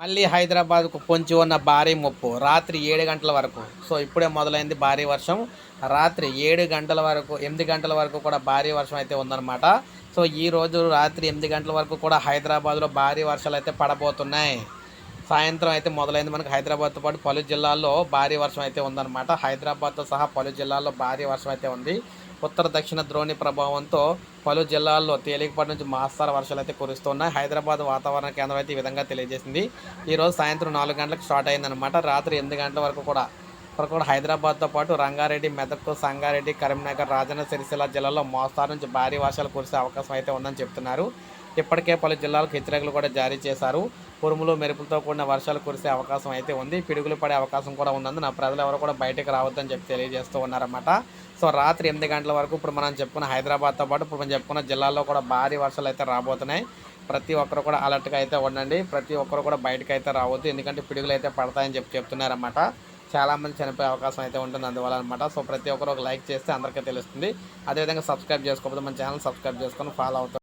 మళ్ళీ హైదరాబాద్కు పొంచి ఉన్న భారీ ముప్పు. రాత్రి ఏడు గంటల వరకు. సో ఇప్పుడే మొదలైంది భారీ వర్షం. రాత్రి ఏడు గంటల వరకు ఎనిమిది గంటల వరకు కూడా భారీ వర్షం అయితే ఉందన్నమాట. సో ఈ రోజు రాత్రి ఎనిమిది గంటల వరకు కూడా హైదరాబాద్లో భారీ వర్షాలు అయితే పడబోతున్నాయి. సాయంత్రం అయితే మొదలైంది మనకు. హైదరాబాద్తో పాటు పలు జిల్లాల్లో భారీ వర్షం అయితే ఉందన్నమాట. హైదరాబాద్తో సహా పలు జిల్లాల్లో భారీ వర్షం అయితే ఉంది. ఉత్తర దక్షిణ ద్రోణి ప్రభావంతో పలు జిల్లాల్లో తేలికపాటి నుంచి మాస్తార వర్షాలు అయితే కురుస్తున్నాయి. హైదరాబాద్ వాతావరణ కేంద్రం అయితే ఈ విధంగా తెలియజేసింది. ఈరోజు సాయంత్రం నాలుగు గంటలకు స్టార్ట్ అయిందనమాట రాత్రి ఎనిమిది గంటల వరకు కూడా వరకు కూడా హైదరాబాద్తో పాటు రంగారెడ్డి మెదక్ సంగారెడ్డి కరీంనగర్ రాజన్న సిరిసిల్ల జిల్లాలో మోస్తారు. నుంచి భారీ వర్షాలు కురిసే అవకాశం అయితే ఉందని చెప్తున్నారు. ఇప్పటికే పలు జిల్లాలకు హెచ్చరికలు కూడా జారీ చేశారు. ఉరుములు మెరుపులతో కూడిన వర్షాలు కురిసే అవకాశం అయితే ఉంది. పిడుగులు పడే అవకాశం కూడా ఉన్నందున ప్రజలు ఎవరు కూడా బయటకు రావద్దని చెప్పి తెలియజేస్తూ ఉన్నారన్నమాట. సో రాత్రి ఎనిమిది గంటల వరకు ఇప్పుడు మనం చెప్పుకున్న హైదరాబాద్తో పాటు ఇప్పుడు మనం చెప్పుకున్న జిల్లాల్లో కూడా భారీ వర్షాలు అయితే రాబోతున్నాయి. ప్రతి ఒక్కరు కూడా అలర్ట్గా అయితే ఉండండి. ప్రతి ఒక్కరు కూడా బయటకు అయితే రావద్దు. ఎందుకంటే పిడుగులు అయితే పడతాయని చెప్పి చెప్తున్నారన్నమాట. చాలామంది చనిపోయే అవకాశం అయితే ఉంటుంది అందువల్ల అనమాట సో ప్రతి ఒక్కరు ఒక లైక్ చేస్తే అందరికీ తెలుస్తుంది. అదేవిధంగా సబ్స్క్రైబ్ చేసుకోకపోతే మన ఛానల్ సబ్స్క్రైబ్ చేసుకొని ఫాలో అవుతాం